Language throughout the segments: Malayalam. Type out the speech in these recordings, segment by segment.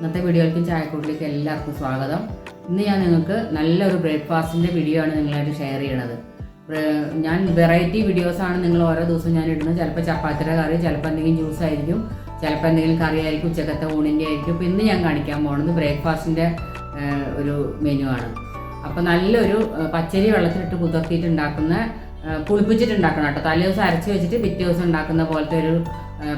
ഇന്നത്തെ വീഡിയോയ്ക്കും ചായക്കൂട്ടിലേക്ക് എല്ലാവർക്കും സ്വാഗതം. ഇന്ന് ഞാൻ നിങ്ങൾക്ക് നല്ലൊരു ബ്രേക്ക്ഫാസ്റ്റിന്റെ വീഡിയോ ആണ് നിങ്ങളായിട്ട് ഷെയർ ചെയ്യണത്. ഞാൻ വെറൈറ്റി വീഡിയോസാണ് നിങ്ങൾ ഓരോ ദിവസവും ഞാൻ ഇടുന്നത്. ചിലപ്പോൾ ചപ്പാത്തിയുടെ കറി ചിലപ്പോൾ എന്തെങ്കിലും ജ്യൂസ് ആയിരിക്കും ചിലപ്പോൾ എന്തെങ്കിലും കറി ആയിരിക്കും ഉച്ചക്കത്തെ ഊണിന്റെ ആയിരിക്കും. ഇപ്പോൾ ഇന്ന് ഞാൻ കാണിക്കാൻ പോകുന്നത് ബ്രേക്ക്ഫാസ്റ്റിന്റെ ഒരു മെനു ആണ്. അപ്പോൾ നല്ലൊരു പച്ചരി വെള്ളത്തിലിട്ട് കുതിർത്തിയിട്ട് ഉണ്ടാക്കുന്ന പുളിപ്പിച്ചിട്ടുണ്ടാക്കണം കേട്ടോ. തലേ ദിവസം അരച്ച് വെച്ചിട്ട് പിറ്റേ ദിവസം ഉണ്ടാക്കുന്ന പോലത്തെ ഒരു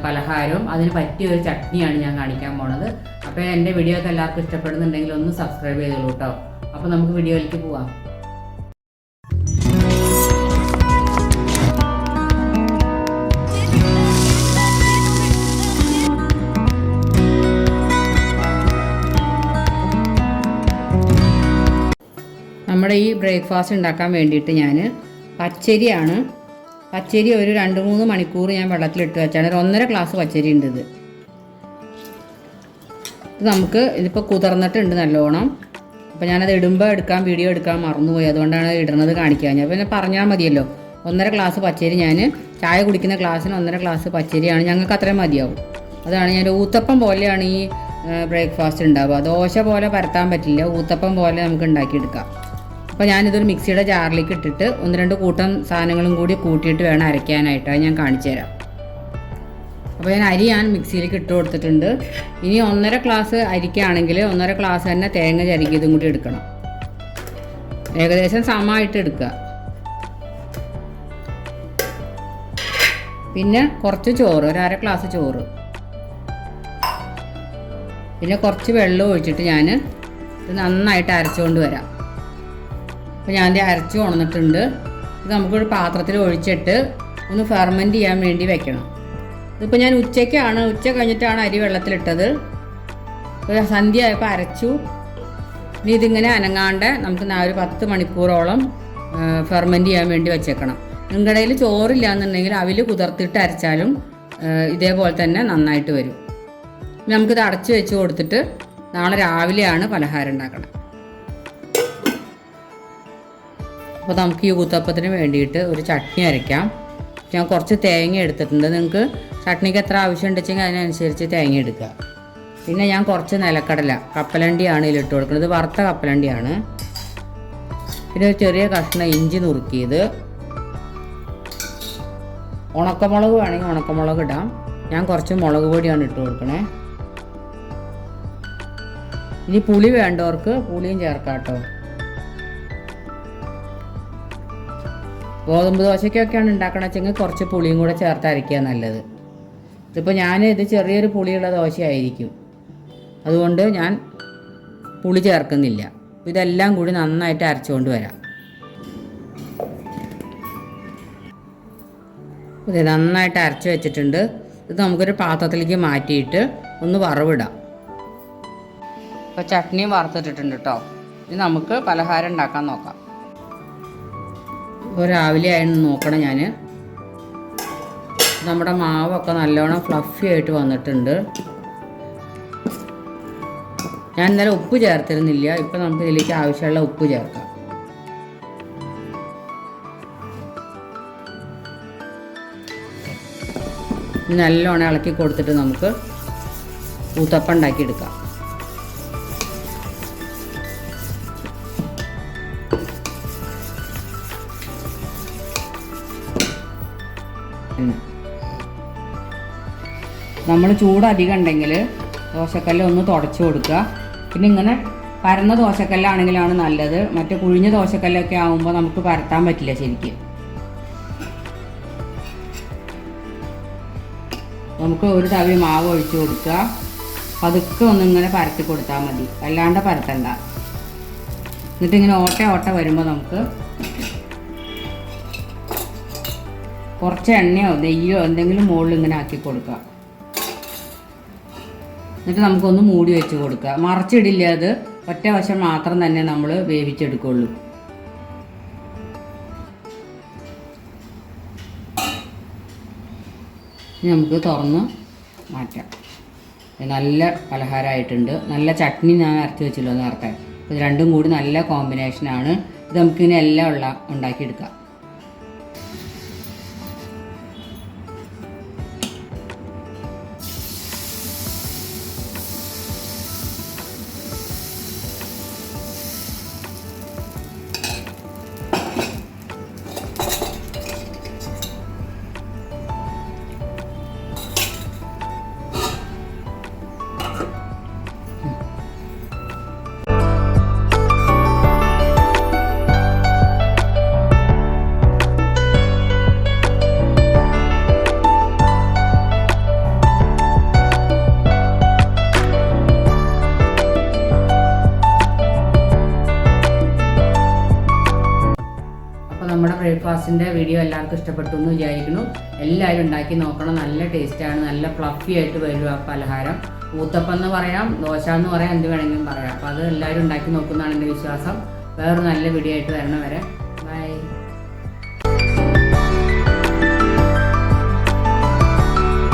പലഹാരവും. അതിന് പറ്റിയ ഒരു ചട്നിയാണ് ഞാൻ കാണിക്കാൻ പോണത്. അപ്പോൾ എന്റെ വീഡിയോ ഒക്കെ എല്ലാവർക്കും ഇഷ്ടപ്പെടുന്നുണ്ടെങ്കിൽ ഒന്ന് സബ്സ്ക്രൈബ് ചെയ്തോളൂ കേട്ടോ അപ്പോൾ നമുക്ക് വീഡിയോയിലേക്ക് പോവാം. നമ്മുടെ ഈ ബ്രേക്ക്ഫാസ്റ്റ് ഉണ്ടാക്കാൻ വേണ്ടിയിട്ട് ഞാൻ പച്ചരിയാണ് പച്ചരി ഒരു രണ്ട് മൂന്ന് മണിക്കൂർ ഞാൻ വെള്ളത്തിലിട്ട് വെച്ചാണ്. ഒരു ഒന്നര ഗ്ലാസ് പച്ചരി ഉണ്ട് ഇത് നമുക്ക് ഇതിപ്പോൾ കുതിർന്നിട്ടുണ്ട് നല്ലോണം. അപ്പോൾ ഞാനത് ഇടുമ്പോൾ എടുക്കാൻ വീഡിയോ എടുക്കാൻ മറന്നുപോയി. അതുകൊണ്ടാണ് ഇടുന്നത് കാണിക്കാൻ ഞാൻ പിന്നെ പറഞ്ഞാൽ മതിയല്ലോ. ഒന്നര ഗ്ലാസ് പച്ചരി ഞാൻ ചായ കുടിക്കുന്ന ഗ്ലാസ്സിന് ഒന്നര ഗ്ലാസ് പച്ചരിയാണ്. ഞങ്ങൾക്ക് അത്രയും മതിയാവും. അതാണ് ഞാൻ ഊത്തപ്പം പോലെയാണ് ഈ ബ്രേക്ക്ഫാസ്റ്റ് ഉണ്ടാവുക. ദോശ പോലെ പരത്താൻ പറ്റില്ല. ഊത്തപ്പം പോലെ നമുക്ക് ഉണ്ടാക്കിയെടുക്കാം. അപ്പോൾ ഞാനിതൊരു മിക്സിയുടെ ജാറിലേക്ക് ഇട്ടിട്ട് ഒന്ന് രണ്ട് കൂട്ടം സാധനങ്ങളും കൂടി കൂട്ടിയിട്ട് വേണം അരയ്ക്കാനായിട്ട്. അത് ഞാൻ കാണിച്ചു തരാം. അപ്പോൾ ഞാൻ അരി ഞാൻ മിക്സിയിലേക്ക് ഇട്ട് കൊടുത്തിട്ടുണ്ട്. ഇനി ഒന്നര ഗ്ലാസ് അരിക്കാണെങ്കിൽ ഒന്നര ഗ്ലാസ് തന്നെ തേങ്ങ ചരുക്കിയതും കൂടി എടുക്കണം. ഏകദേശം സമമായിട്ട് എടുക്കുക. പിന്നെ കുറച്ച് ചോറ് ഒരു അര ഗ്ലാസ് ചോറ്. പിന്നെ കുറച്ച് വെള്ളം ഒഴിച്ചിട്ട് ഞാൻ ഇത് നന്നായിട്ട് അരച്ചുകൊണ്ട് വരാം. അപ്പോൾ ഞാൻ അരച്ചു ഉണന്നിട്ടുണ്ട് ഇത് നമുക്കൊരു പാത്രത്തിൽ ഒഴിച്ചിട്ട് ഒന്ന് ഫെർമെന്റ് ചെയ്യാൻ വേണ്ടി വെക്കണം. ഇതിപ്പോൾ ഞാൻ ഉച്ചയ്ക്കാണ്. ഉച്ച കഴിഞ്ഞിട്ടാണ് അരി വെള്ളത്തിലിട്ടത്. സന്ധ്യ ആയപ്പോൾ അരച്ചു. ഇനി ഇതിങ്ങനെ അനങ്ങാണ്ട് നമുക്ക് ഒരു പത്ത് മണിക്കൂറോളം ഫെർമെന്റ് ചെയ്യാൻ വേണ്ടി വെച്ചേക്കണം. നിങ്ങളുടെ കയ്യിൽ ചോറില്ല എന്നുണ്ടെങ്കിൽ അവിൽ കുതിർത്തിട്ട് അരച്ചാലും ഇതേപോലെ തന്നെ നന്നായിട്ട് വരും. നമുക്കിത് അടച്ചു വെച്ച് കൊടുത്തിട്ട് നാളെ രാവിലെയാണ് പലഹാരം ഉണ്ടാക്കണം അപ്പോൾ നമുക്ക് ഈ ഊത്തപ്പത്തിന് വേണ്ടിയിട്ട് ഒരു ചട്നി അരയ്ക്കാം. ഞാൻ കുറച്ച് തേങ്ങ എടുത്തിട്ടുണ്ട്. നിങ്ങൾക്ക് ചട്നിക്ക് എത്ര ആവശ്യം ഉണ്ടെച്ചെങ്കിൽ അതിനനുസരിച്ച് തേങ്ങ എടുക്കുക. പിന്നെ ഞാൻ കുറച്ച് നിലക്കടല കപ്പലണ്ടിയാണ് ഇതിലിട്ട് കൊടുക്കുന്നത്. വറുത്ത കപ്പലണ്ടിയാണ് പിന്നെ ഒരു ചെറിയ കഷ്ണം ഇഞ്ചി നുറുക്കിയത്. ഉണക്കമുളക് വേണമെങ്കിൽ ഉണക്കമുളക് ഇടാം. ഞാൻ കുറച്ച് മുളക് പൊടിയാണ് ഇട്ട് കൊടുക്കണേ. ഇനി പുളി വേണ്ടവർക്ക് പുളിയും ചേർക്കാം കേട്ടോ. ഗോതമ്പ് ദോശയ്ക്കൊക്കെയാണ് ഉണ്ടാക്കണ വെച്ചെങ്കിൽ കുറച്ച് പുളിയും കൂടെ ചേർത്ത് അരയ്ക്കുക നല്ലത്. ഇതിപ്പോൾ ഞാൻ ഇത് ചെറിയൊരു പുളിയുള്ള ദോശയായിരിക്കും. അതുകൊണ്ട് ഞാൻ പുളി ചേർക്കുന്നില്ല. ഇതെല്ലാം കൂടി നന്നായിട്ട് അരച്ചുകൊണ്ട് വരാം. ഇത് നന്നായിട്ട് അരച്ച് വെച്ചിട്ടുണ്ട്. ഇത് നമുക്കൊരു പാത്രത്തിലേക്ക് മാറ്റിയിട്ട് ഒന്ന് വറവിടാം. ഇപ്പോൾ ചട്നിയും വറുത്തിട്ടിട്ടുണ്ട് കേട്ടോ ഇനി നമുക്ക് പലഹാരം ഉണ്ടാക്കാൻ നോക്കാം. ഇപ്പോൾ രാവിലെ ആയിരുന്നു നോക്കണം ഞാൻ നമ്മുടെ മാവൊക്കെ നല്ലോണം ഫ്ലഫി ആയിട്ട് വന്നിട്ടുണ്ട്. ഞാൻ ഇന്നലെ ഉപ്പ് ചേർത്തിരുന്നില്ല. ഇപ്പം നമുക്ക് ഇതിലേക്ക് ആവശ്യമുള്ള ഉപ്പ് ചേർക്കാം. നല്ലോണം ഇളക്കി കൊടുത്തിട്ട് നമുക്ക് ഊത്തപ്പം ഉണ്ടാക്കിയെടുക്കാം. നമ്മൾ ചൂട് അധികം ഉണ്ടെങ്കിൽ ദോശക്കല്ല് ഒന്ന് തുടച്ചു കൊടുക്കുക. പിന്നെ ഇങ്ങനെ പരന്ന ദോശക്കല്ലാണെങ്കിലാണ് നല്ലത്. മറ്റേ കുഴിഞ്ഞ ദോശക്കല്ലൊക്കെ ആകുമ്പോൾ നമുക്ക് പരത്താൻ പറ്റില്ല ശരിക്കും. നമുക്ക് ഒരു തവി മാവ് ഒഴിച്ചു കൊടുക്കുക. പതുക്കെ ഒന്നിങ്ങനെ പരത്തി കൊടുത്താൽ മതി. അല്ലാണ്ട് പരത്തണ്ട. എന്നിട്ട് ഇങ്ങനെ ഓട്ട ഓട്ട വരുമ്പോൾ നമുക്ക് കുറച്ച് എണ്ണയോ നെയ്യോ എന്തെങ്കിലും മുകളിൽ ഇങ്ങനെ ആക്കി കൊടുക്കുക. എന്നിട്ട് നമുക്കൊന്ന് മൂടി വെച്ച് കൊടുക്കുക. മറച്ചിടില്ല അത്. ഒറ്റ വശം മാത്രം തന്നെ നമ്മൾ വേവിച്ചെടുക്കുള്ളൂ. നമുക്ക് തുറന്ന് മാറ്റാം. നല്ല പലഹാരമായിട്ടുണ്ട്. നല്ല ചട്നി ഞാൻ അരച്ച് വെച്ചല്ലോ നേരത്തെ. ഇത് രണ്ടും കൂടി നല്ല കോമ്പിനേഷനാണ് ഇത് നമുക്കിങ്ങനെ എല്ലാം ഉള്ള ഉണ്ടാക്കിയെടുക്കാം. ബ്രേക്ക്ഫാസ്റ്റിന്റെ വീഡിയോ എല്ലാവർക്കും ഇഷ്ടപ്പെട്ടു എന്ന് വിചാരിക്കുന്നു. എല്ലാവരും ഉണ്ടാക്കി നോക്കണം. നല്ല ടേസ്റ്റാണ് നല്ല ഫ്ലഫി ആയിട്ട് വരും ആ പലഹാരം. ഊത്തപ്പം എന്ന് പറയാം ദോശ എന്ന് പറയാം എന്ത് വേണമെങ്കിലും പറയാം. അപ്പോൾ അത് എല്ലാവരും ഉണ്ടാക്കി നോക്കുന്നതാണ് എന്റെ വിശ്വാസം. വേറൊരു നല്ല വീഡിയോ ആയിട്ട് വരണം വരെ